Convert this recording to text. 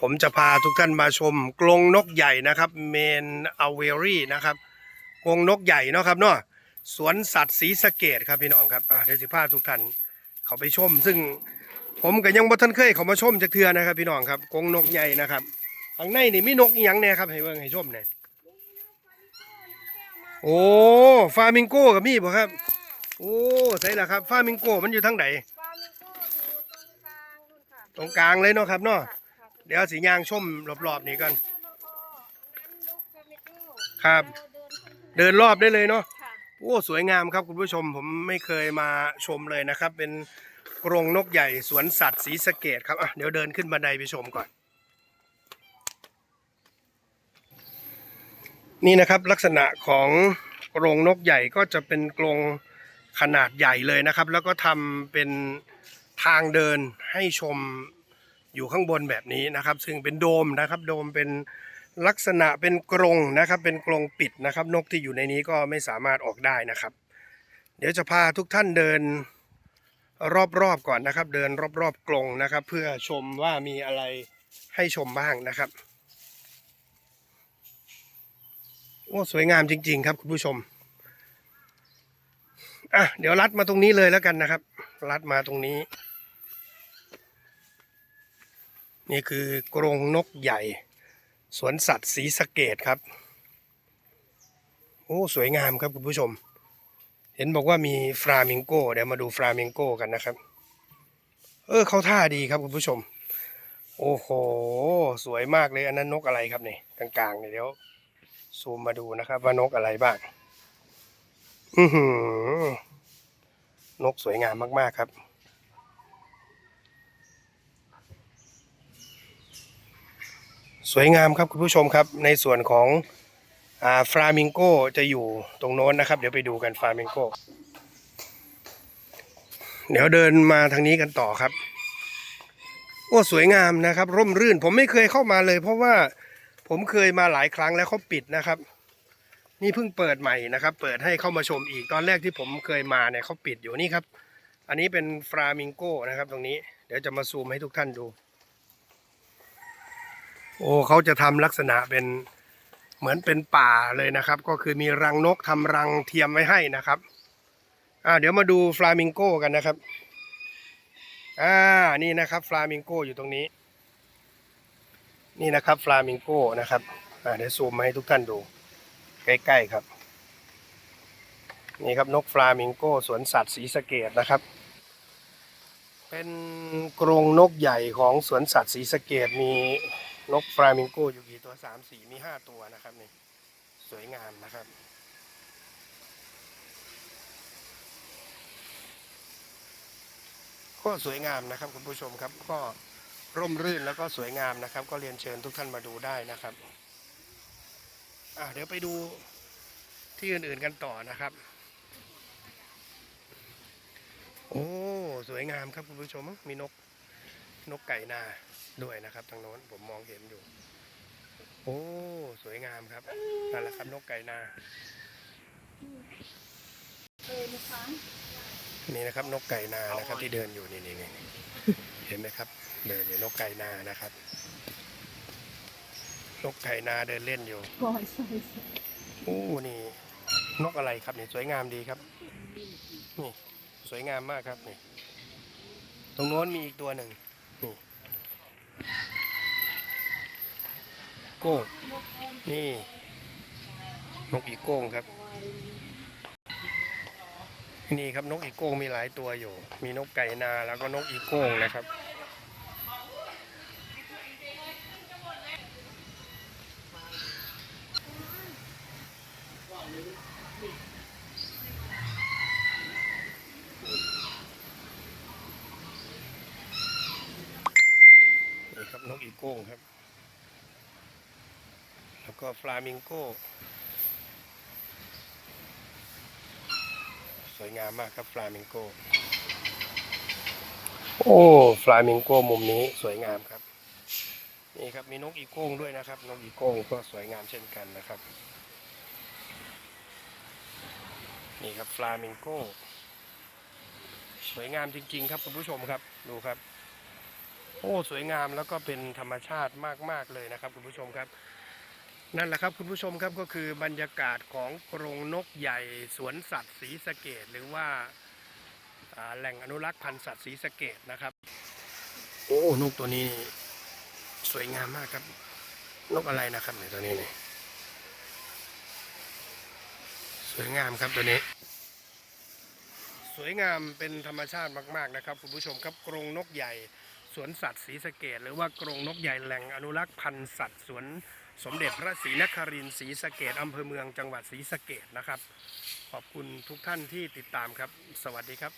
ผมจะพาทุกท่านมาชมกรงนกใหญ่นะครับเมนอเวอรี่นะครับกรงนกใหญ่เนาะครับเนาะสวนสัตว์ศรีสะเกดครับพี่น้องครับอ่าเดี๋ยวสิพาทุกท่านเขาไปชม ซึ่งผมก็ยังบ่ทันเคยเขามาชมจากเทือนะครับ พี่น้องครับกรงนกใหญ่นะครับข้างในนี่มีนกอีหยังเนี่ยครับให้เบิ่งให้ชมเนี่ยโอ้ฟามิงโก้กับมีบ่ครับ โอ้ใช่ละครับฟามิงโก้มันอยู่ทั้งไหนฟาร์มิงโก้อยู่ตรงกลางนู่นค่ะตรงกลางเลยเนาะครับเนาะค่ะค่ะ เดี๋ยวสีย่างชมรอบๆนี่กันเจ้าโลโก้อันนั้นนกฟาร์มิงโก้ครับเราเดินขึ้นเดินรอบได้เลยเนาะค่ะโอ้สวยงามครับคุณผู้ชมผมไม่เคยมาชมเลยนะครับ เป็นกรงนกใหญ่สวนสัตว์ศรีสะเกดครับอะเดี๋ยวเดินขึ้นบันไดไปชมก่อน นี่นะครับลักษณะของกรงนกใหญ่ก็จะเป็นกรงขนาดใหญ่เลยนะครับ แล้วก็ทำเป็นทางเดินให้ชม อยู่ข้างบนแบบนี้นะครับ ซึ่งเป็นโดมนะครับ โดมเป็นลักษณะเป็นกรงนะครับ เป็นกรงปิดนะครับ นกที่อยู่ในนี้ก็ไม่สามารถออกได้นะครับ เดี๋ยวจะพาทุกท่านเดินรอบๆก่อนนะครับ เดินรอบๆกรงนะครับ เพื่อชมว่ามีอะไรให้ชมบ้างนะครับโอ้สวยงามจริง ๆ ครับคุณผู้ชมอะเดี๋ยวลัดมาตรงนี้เลยแล้วกันนะครับลัดมาตรงนี้ นี่คือกรงนกใหญ่ สวนสัตว์ศรีสะเกดครับ โอ้ สวยงามครับคุณผู้ชม เห็นบอกว่ามีฟลามิงโก้เดี๋ยวมาดูฟลามิงโก้กันนะครับ เออ เขาท่าดีครับคุณผู้ชม โอ้โห สวยมากเลยอันนั้นนกอะไรครับนี่กลางๆเนี่ยเดี๋ยวซูมมาดูนะครับ ว่านกอะไรบ้าง อือหือนกสวยงามมากๆครับ สวยงามครับคุณผู้ชมครับ ในส่วนของอ่าฟลามิงโกจะอยู่ตรงโน้นนะครับ เดี๋ยวไปดูกันฟลามิงโกเดี๋ยวเดินมาทางนี้กันต่อครับ โอ้สวยงามนะครับ ร่มรื่น ผมไม่เคยเข้ามาเลย เพราะว่าผมเคยมาหลายครั้งแล้วเขาปิดนะครับ นี่เพิ่งเปิดใหม่นะครับ เปิดให้เข้ามาชมอีกตอนแรกที่ผมเคยมาเนี่ยเขาปิดอยู่นี่ครับ อันนี้เป็นฟลามิงโกนะครับ ตรงนี้ เดี๋ยวจะมาซูมให้ทุกท่านดู โอ้เขาจะทำลักษณะเป็นเหมือนเป็นป่าเลยนะครับ ก็คือมีรังนกทำรังเทียมไว้ให้นะครับอ่าเดี๋ยวมาดูฟลามิงโก้กันนะครับอ่านี่นะครับฟลามิงโก้อยู่ตรงนี้ นี่นะครับฟลามิงโก้นะครับอ่าเดี๋ยวซูมมาให้ทุกท่านดู ใกล้ๆครับ นี่ครับนกฟลามิงโก้สวนสัตว์ศรีสะเกดนะครับ เป็นกรงนกใหญ่ของสวนสัตว์ศรีสะเกดมี นกฟลามิงโกอยู่กี่ตัวสามสี่มีห้าตัวนะครับนี่สวยงามนะครับ ก็สวยงามนะครับคุณผู้ชมครับ ก็ร่มรื่นแล้วก็สวยงามนะครับ ก็เรียนเชิญทุกท่านมาดูได้นะครับอะเดี๋ยวไปดูที่อื่นๆกันต่อนะครับ โอ้ สวยงามครับคุณผู้ชมมีนก นกไก่นาด้วยนะครับทางโน้นผมมองเห็นอยู่ โอ้สวยงามครับนั่นแหละครับนกไก่นาเออนะคะนี่นะครับ นกไก่นานะครับ ที่เดินอยู่นี่นี่นี่เห็นไหมครับ เดินอยู่นกไก่นานะครับนกไก่นาเดินเล่นอยู่ปล่อยใส่ใส่โอ้นี่ นกอะไรครับนี่สวยงามดีครับ นี่ สวยงามมากครับนี่ ตรงโน้นมีอีกตัวหนึ่งนี่ โก้งนี่นกอีโก้งครับ นี่ครับนกอีโก้งมีหลายตัวอยู่ มีนกไก่นาแล้วก็นกอีโก้งนะครับ นกอีโก้งครับ แล้วก็ฟลามิงโก้ สวยงามมากครับฟลามิงโก้ โอ้ฟลามิงโก้มุมนี้สวยงามครับ นี่ครับมีนกอีโก้งด้วยนะครับ นกอีโก้งก็สวยงามเช่นกันนะครับ นี่ครับฟลามิงโก้ สวยงามจริง ๆ ครับคุณผู้ชมครับ ดูครับ โอ้สวยงามแล้วก็เป็นธรรมชาติมาก ๆ เลยนะครับ คุณผู้ชมครับ นั่นแหละครับคุณผู้ชมครับก็คือบรรยากาศของกรงนกใหญ่ สวนสัตว์ศรีสะเกดหรือว่าแหล่งอนุรักษ์พันธุ์สัตว์ศรีสะเกดนะครับ โอ้นกตัวนี้สวยงามมากครับ นกอะไรนะครับเนี่ยตัวนี้เนี่ยสวยงามครับตัวนี้ สวยงามเป็นธรรมชาติมาก ๆนะครับ คุณผู้ชมครับกรงนกใหญ่ สวนสัตว์ศรีสะเกดหรือว่ากรงนกใหญ่แหล่งอนุรักษ์พันธุ์สัตว์สวนสมเด็จพระศรีนครินทร์ศรีสะเกดอำเภอเมืองจังหวัดศรีสะเกดนะครับ ขอบคุณทุกท่านที่ติดตามครับ สวัสดีครับ